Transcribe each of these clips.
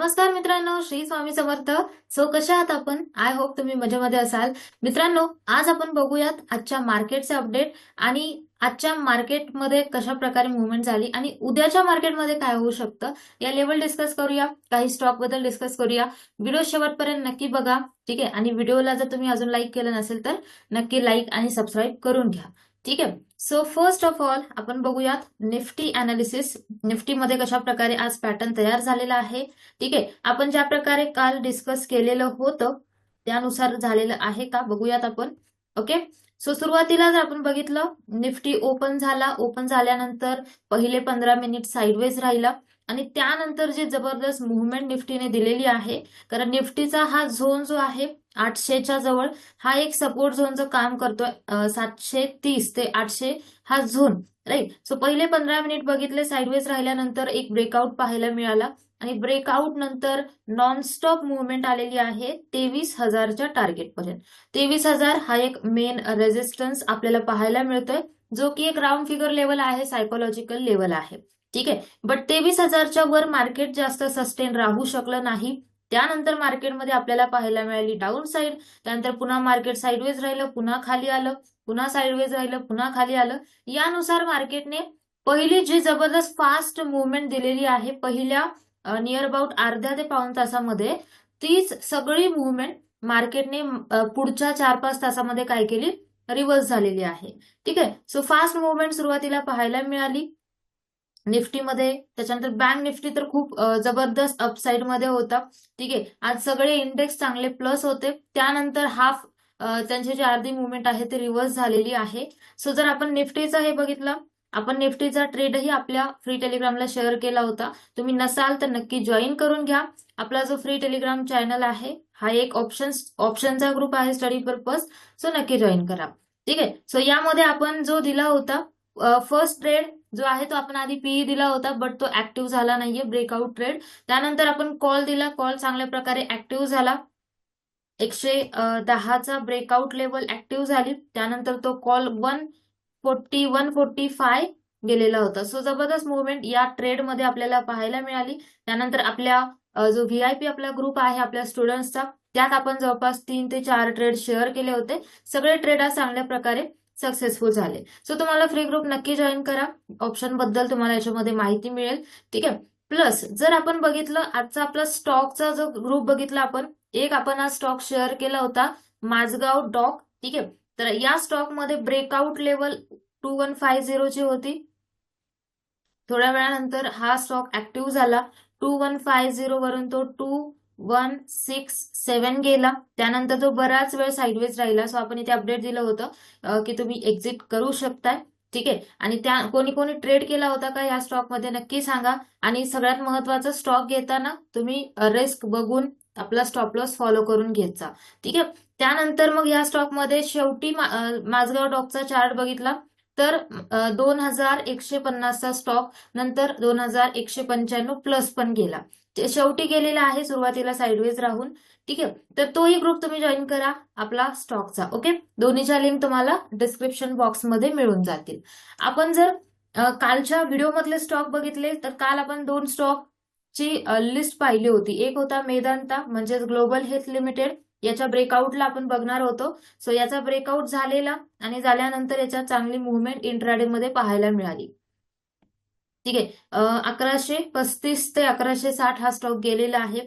नमस्कार मित्रांनो श्री स्वामी समर्थ. सो कशा आहात आपण? आय होप तुम्ही मजेमध्ये असाल. मित्रांनो आज आपण बघूयात आजच्या मार्केटचे अपडेट आणि आजच्या मार्केटमध्ये कशा प्रकारे मुवमेंट झाली आणि उद्याच्या मार्केटमध्ये काय होऊ शकतं या लेवल डिस्कस करूया. काही स्टॉकबद्दल डिस्कस करूया. व्हिडिओ शेवटपर्यंत नक्की बघा ठीक आहे? आणि व्हिडिओला जर तुम्ही अजून लाईक केलं नसेल तर नक्की लाईक आणि सबस्क्राईब करून घ्या. ठीक आहे? सो फर्स्ट ऑफ ऑल आपण बघूयात निफ्टी अनालिसिस निफ्टीमध्ये कशा प्रकारे आज पॅटर्न तयार झालेला आहे? ठीक आहे. आपण ज्या प्रकारे काल डिस्कस केलेलं होतं त्यानुसार झालेलं आहे का? बघूयात आपण. ओके सो सुरुवातीला जर आपण बघितलं निफ्टी ओपन झाला. ओपन झाल्यानंतर पहिले पंधरा मिनिट साईडवेज राहिला. आणि त्यानंतर जी जबरदस्त मुवमेंट निफ्टीने दिलेली आहे कारण निफ्टीचा हा झोन जो आहे आठशेच्या जवळ हा एक सपोर्ट झोनचं काम करतोय सातशे तीस ते आठशे हा झोन राईट सो पहिले पंधरा मिनिट बघितले साईडवेज राहिल्यानंतर एक ब्रेकआउट पाहायला मिळाला आणि ब्रेकआउट नंतर नॉनस्टॉप मुवमेंट आलेली आहे तेवीस हजारच्या टार्गेट पर्यंत. तेवीस हजार हा एक मेन रेझिस्टन्स आपल्याला पाहायला मिळतोय जो की एक राऊंड फिगर लेवल आहे सायकोलॉजिकल लेवल आहे. ठीक आहे? बट तेवीस हजारच्या वर मार्केट जास्त सस्टेन राहू शकलं नाही. त्यानंतर मार्केटमध्ये आपल्याला पाहायला मिळाली डाऊन साईड त्यानंतर पुन्हा मार्केट साईडवेज राहिलं पुन्हा खाली आलं पुन्हा साईडवेज राहिलं पुन्हा खाली आलं. यानुसार मार्केटने पहिली जी जबरदस्त फास्ट मुवमेंट दिलेली आहे पहिल्या नियर अबाउट अर्ध्या ते पाऊण तासामध्ये तीच सगळी मुवमेंट मार्केटने पुढच्या चार पाच तासामध्ये काय केली? रिव्हर्स झालेली आहे. ठीक आहे? सो फास्ट मुवमेंट सुरुवातीला पाहायला मिळाली. निफ्टीमध्ये त्याच्यानंतर बँक निफ्टी तर खूप जबरदस्त अपसाईडमध्ये होता. ठीक आहे? आज सगळे इंडेक्स चांगले प्लस होते. त्यानंतर हाफ त्यांचे जे अर्धी मुवमेंट आहे ते रिव्हर्स झालेली आहे. सो जर आपण निफ्टीचं हे बघितलं आपण निफ्टीचा ट्रेडही आपल्या फ्री टेलिग्रामला शेअर केला होता. तुम्ही नसाल तर नक्की जॉईन करून घ्या. आपला जो फ्री टेलिग्राम चॅनल आहे हा एक ऑप्शन ऑप्शनचा ग्रुप आहे स्टडी पर्पज सो नक्की जॉईन करा. ठीक आहे? सो यामध्ये आपण जो दिला होता फर्स्ट ट्रेड जो आहे तो आपण आधी पीई दिला होता बट तो ऍक्टिव्ह झाला नाहीये ब्रेकआउट ट्रेड त्यानंतर आपण कॉल दिला. कॉल चांगल्या प्रकारे ऍक्टिव्ह झाला. एकशे दहाचा ब्रेकआउट लेवल ऍक्टिव्ह झाली. त्यानंतर तो call one forty one forty five गेलेला होता. सो जबरदस्त मुवमेंट या ट्रेडमध्ये आपल्याला पाहायला मिळाली. त्यानंतर आपल्या जो व्ही आय पी आपला ग्रुप आहे आपल्या स्टुडंट्सचा त्यात आपण जवळपास तीन ते चार ट्रेड शेअर केले होते. सगळे ट्रेड आज चांगल्या प्रकारे सक्सेसफुल झाले. सो तुम्हाला फ्री ग्रुप नक्की जॉईन करा. ऑप्शनबद्दल तुम्हाला याच्यामध्ये माहिती मिळेल. ठीक आहे? प्लस जर आपण बघितलं आजचा आपला स्टॉकचा जो ग्रुप बघितला आपण एक आपण हा स्टॉक शेअर केला होता माझगाव डॉक ठीक आहे? तर या स्टॉकमध्ये breakout level two one five झिरोची होती. थोड्या वेळानंतर हा स्टॉक ऍक्टिव्ह झाला. टू वन फाय झिरो वरून तो टू वन सिक्स सेवन गेला. त्यानंतर तो बराच वेळ साईडवेज राहिला. सो आपण इथे अपडेट दिलं होतं की तुम्ही एक्झिट करू शकताय. ठीक आहे? आणि त्या कोणी कोणी ट्रेड केला होता का या स्टॉकमध्ये नक्की सांगा. आणि सगळ्यात महत्त्वाचा स्टॉक घेताना तुम्ही रिस्क बघून आपला स्टॉप लॉस फॉलो करून घेत जा. ठीक आहे? त्यानंतर मग या स्टॉकमध्ये शेवटी माझगाव डॉकचा चार्ट बघितला. तर दोन हजार एकशे पन्नासचा स्टॉक नंतर दोन हजार एकशे पंच्याण्णव प्लस पण गेला. ते शेवटी गेलेला आहे सुरुवातीला साईडवेज राहून. ठीक आहे? तर तोही ग्रुप तुम्ही जॉईन करा आपला स्टॉकचा ओके दोन्हीच्या लिंक तुम्हाला डिस्क्रिप्शन बॉक्समध्ये मिळून जातील. आपण जर कालच्या व्हिडिओमधले स्टॉक बघितले तर काल आपण दोन स्टॉक ची लिस्ट पाहिली होती. एक होता मेदांता म्हणजेच ग्लोबल हेल्थ लिमिटेड. याच्या ब्रेकआउटला आपण बघणार होतो. सो याचा ब्रेकआउट झालेला आणि झाल्यानंतर याच्यात चांगली मुवमेंट इंट्राडे मध्ये पाहायला मिळाली. ठीक? आहे अकराशे पस्तीस ते अकराशे साठ हा स्टॉक गेलेला आहे.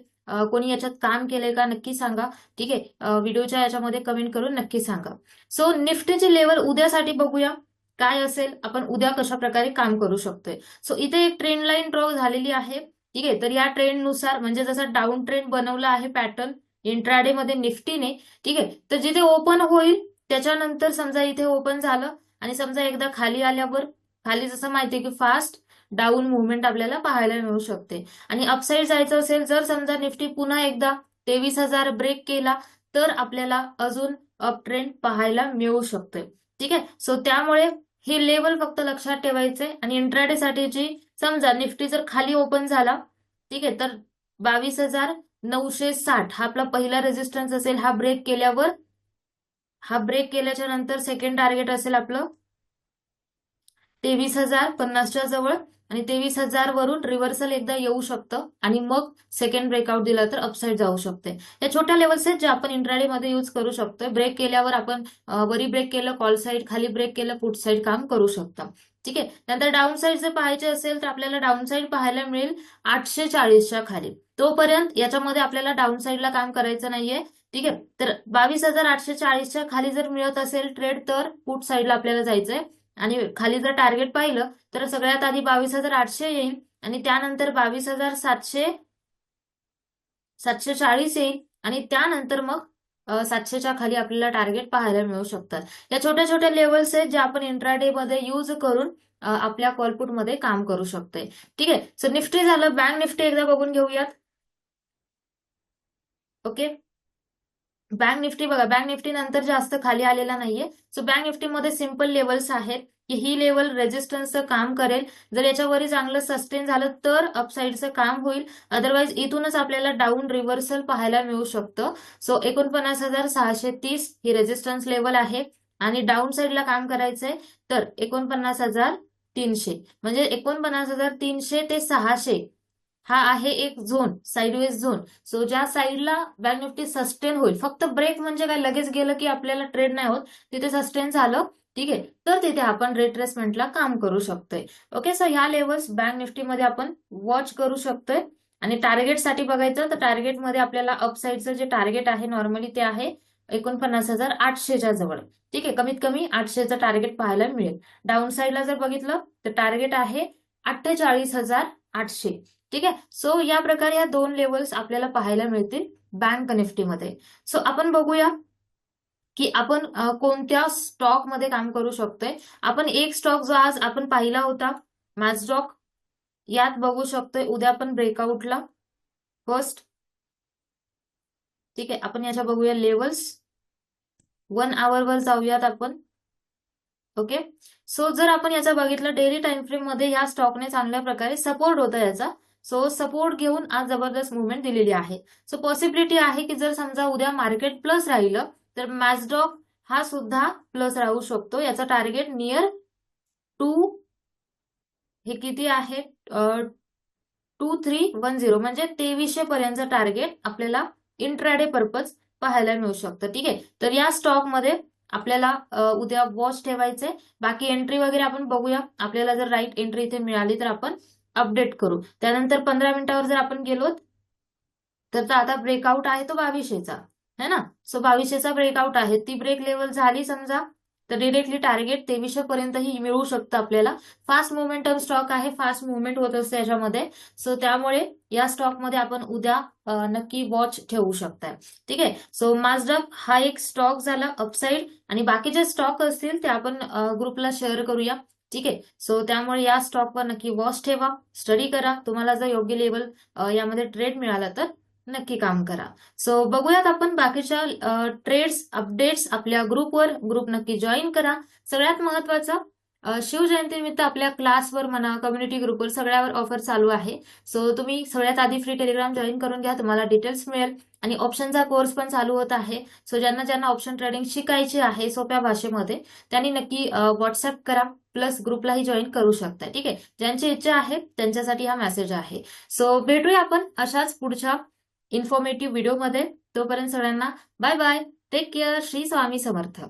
कोणी याच्यात काम केलंय का नक्की सांगा. ठीक? आहे व्हिडिओच्या याच्यामध्ये कमेंट करून नक्की सांगा. सो निफ्टीची लेवल उद्यासाठी बघूया. काय असेल? आपण उद्या कशा प्रकारे काम करू शकतोय? सो इथे एक ट्रेंड लाईन ड्रॉ झालेली आहे. ठीक? आहे तर या ट्रेंडनुसार म्हणजे जसं डाऊन ट्रेंड बनवला आहे पॅटर्न इंट्राडे मध्ये निफ्टीने ठीक आहे? तर जिथे ओपन होईल त्याच्यानंतर समजा इथे ओपन झालं आणि समजा एकदा खाली आल्यावर खाली जसं माहितीये की फास्ट डाऊन मुवमेंट आपल्याला पाहायला मिळू शकते. आणि अपसाईड जायचं असेल जर समजा निफ्टी पुन्हा एकदा तेवीस हजार ब्रेक केला तर आपल्याला अजून अप ट्रेंड पाहायला मिळू शकते ठीक आहे? सो त्यामुळे हे लेवल फक्त लक्षात ठेवायचे आणि इंट्राडे साठीची समजा निफ्टी जर खाली ओपन झाला ठीक आहे? तर बावीस हजार नऊशे साठ. हा आपला पहिला रेजिस्टन्स असेल हा ब्रेक केल्यावर हा ब्रेक केल्याच्यानंतर सेकंड टार्गेट असेल आपलं. तेवीस हजार पन्नासच्या जवळ आणि तेवीस हजार वरून रिव्हर्सल एकदा येऊ शकतं आणि मग सेकंड ब्रेकआउट दिला तर अपसाईड जाऊ शकते. या छोट्या लेवल्स आहेत ज्या आपण इंट्राडे मध्ये यूज करू शकतोय. ब्रेक केल्यावर आपण वरी ब्रेक केलं कॉल साईड खाली ब्रेक केलं पुट साईड काम करू शकतं. ठीक आहे? नंतर डाऊन साईड जर पाहायचे असेल तर आपल्याला डाऊन साईड पाहायला मिळेल आठशे चाळीसच्या खाली. तोपर्यंत याच्यामध्ये आपल्याला डाऊन साईडला काम करायचं नाहीये. ठीक आहे? तर बावीस हजार आठशे चाळीसच्या खाली जर मिळत असेल ट्रेड तर पुट साईडला आपल्याला जायचंय. आणि खाली जर टार्गेट पाहिलं तर सगळ्यात आधी बावीस हजार आठशे येईल. आणि त्यानंतर बावीस हजार सातशे सातशे चाळीस येईल. आणि त्यानंतर मग सातशेच्या खाली आपल्याला टार्गेट पाहायला मिळू शकतात. या छोट्या छोट्या लेवल्स आहेत ज्या आपण इंट्राडे मध्ये यूज करून आपल्या कॉलपुटमध्ये काम करू शकतोय. ठीक आहे? सो निफ्टी झालं. बँक निफ्टी एकदा बघून घेऊयात. ओके बँक निफ्टी बघा बँक निफ्टी नंतर जास्त खाली आलेला नाहीये. सो बँक निफ्टी मध्ये सिंपल लेवल्स आहेत की ही लेवल रेजिस्टन्सचं काम करेल. जर याच्यावरही चांगलं सस्टेन झालं तर अपसाईडचं काम होईल. अदरवाईज इथूनच आपल्याला डाऊन रिव्हर्सल पाहायला मिळू शकतं. सो एकोणपन्नास हजार सहाशे तीस ही रेजिस्टन्स लेवल आहे. आणि डाऊन साईडला काम करायचंय तर एकोणपन्नास हजार तीनशे. म्हणजे एकोणपन्नास हजार तीनशे ते सहाशे हा आहे एक झोन साईडवेज झोन सो ज्या साईडला बँक निफ्टी सस्टेन होईल फक्त ब्रेक म्हणजे काय? लगेच गेलं की आपल्याला ट्रेड नाही होत. तिथे सस्टेन झालं ठीक आहे. तर तिथे आपण रिट्रेसमेंटला काम करू शकतोय. ओके सो ह्या लेवल्स बँक निफ्टीमध्ये आपण वॉच करू शकतोय. आणि टार्गेटसाठी बघायचं तर टार्गेटमध्ये आपल्याला अपसाईडचं जे टार्गेट आहे नॉर्मली ते आहे एकोणपन्नास हजार आठशेच्या जवळ. ठीक आहे कमीत कमी आठशेचं टार्गेट पाहायला मिळेल. डाऊन साईडला जर बघितलं तर टार्गेट आहे अठ्ठेचाळीस हजार आठशे. ठीक आहे? सो या प्रकारे या दोन लेवल्स आपल्याला पाहायला मिळतील बँक निफ्टीमध्ये सो आपण बघूया की आपण कोणत्या स्टॉकमध्ये काम करू शकतोय. आपण एक स्टॉक जो आज आपण पाहिला होता मॅचडॉक यात बघू शकतोय उद्या आपण ब्रेकआउटला फर्स्ट ठीक आहे? आपण याच्या बघूया लेवल्स वन आवर वर जाऊयात आपण. ओके? सो जर आपण याचा बघितलं डेली टाइम फ्रेममध्ये या स्टॉकने चांगल्या प्रकारे सपोर्ट होता याचा. सो सपोर्ट घेऊन आज जबरदस्त मुवमेंट दिलेली आहे. सो पॉसिबिलिटी आहे की जर समजा उद्या मार्केट प्लस राहिलं तर मॅचडॉक हा सुद्धा प्लस राहू शकतो. याचा टार्गेट नियर टू हे किती आहे? टू थ्री वन झिरो म्हणजे तेवीसशे पर्यंतचं टार्गेट आपल्याला इंट्राडे पर्पज पाहायला मिळू शकतं. ठीक आहे? तर या स्टॉकमध्ये आपल्याला उद्या वॉच ठेवायचे बाकी एंट्री वगैरे आपण बघूया. आपल्याला जर राईट एंट्री इथे मिळाली तर आपण अपडेट करू. त्यानंतर पंधरा मिनिटावर जर आपण गेलो तर तो आता ब्रेकआउट आहे तो बावीसशेचा. है ना? सो बावीसशेचा ब्रेकआउट आहे. ती ब्रेक लेवल झाली समजा तर डिरेक्टली टार्गेट तेवीसशे पर्यंतही मिळू शकतं आपल्याला. फास्ट मुवमेंटम स्टॉक आहे फास्ट मुवमेंट होत असते याच्यामध्ये. सो त्यामुळे या स्टॉकमध्ये आपण उद्या नक्की वॉच ठेवू शकताय. ठीक आहे? सो माजडप हा एक स्टॉक झाला अपसाईड आणि बाकीचे स्टॉक असतील ते आपण ग्रुपला शेअर करूया. ठीक आहे? सो त्यामुळे या स्टॉकवर नक्की वॉच ठेवा. स्टडी करा. तुम्हाला जर योग्य लेवल यामध्ये ट्रेड मिळाला तर. नक्की काम करा. सो बघूयात आपण बाकीच्या ट्रेड्स अपडेट्स आपल्या ग्रुपवर ग्रुप नक्की जॉईन करा. सगळ्यात महत्वाचं शिवजयंतीनिमित्त आपल्या क्लासवर म्हणा कम्युनिटी ग्रुपवर सगळ्यावर ऑफर चालू आहे. सो तुम्ही सगळ्यात आधी फ्री टेलिग्राम जॉईन करून घ्या. तुम्हाला डिटेल्स मिळेल. आणि ऑप्शनचा कोर्स पण चालू होत आहे. सो ज्यांना ज्यांना ऑप्शन ट्रेडिंग शिकायची आहे सोप्या भाषेमध्ये त्यांनी नक्की व्हॉट्सअप करा. प्लस ग्रुपलाही जॉईन करू शकता. ठीक आहे? ज्यांची इच्छा आहे त्यांच्यासाठी हा मेसेज आहे. सो भेटूया आपण अशाच पुढच्या इन्फॉर्मेटिव्ह व्हिडिओमध्ये तोपर्यंत सगळ्यांना bye bye take care Shri Swami Samarth.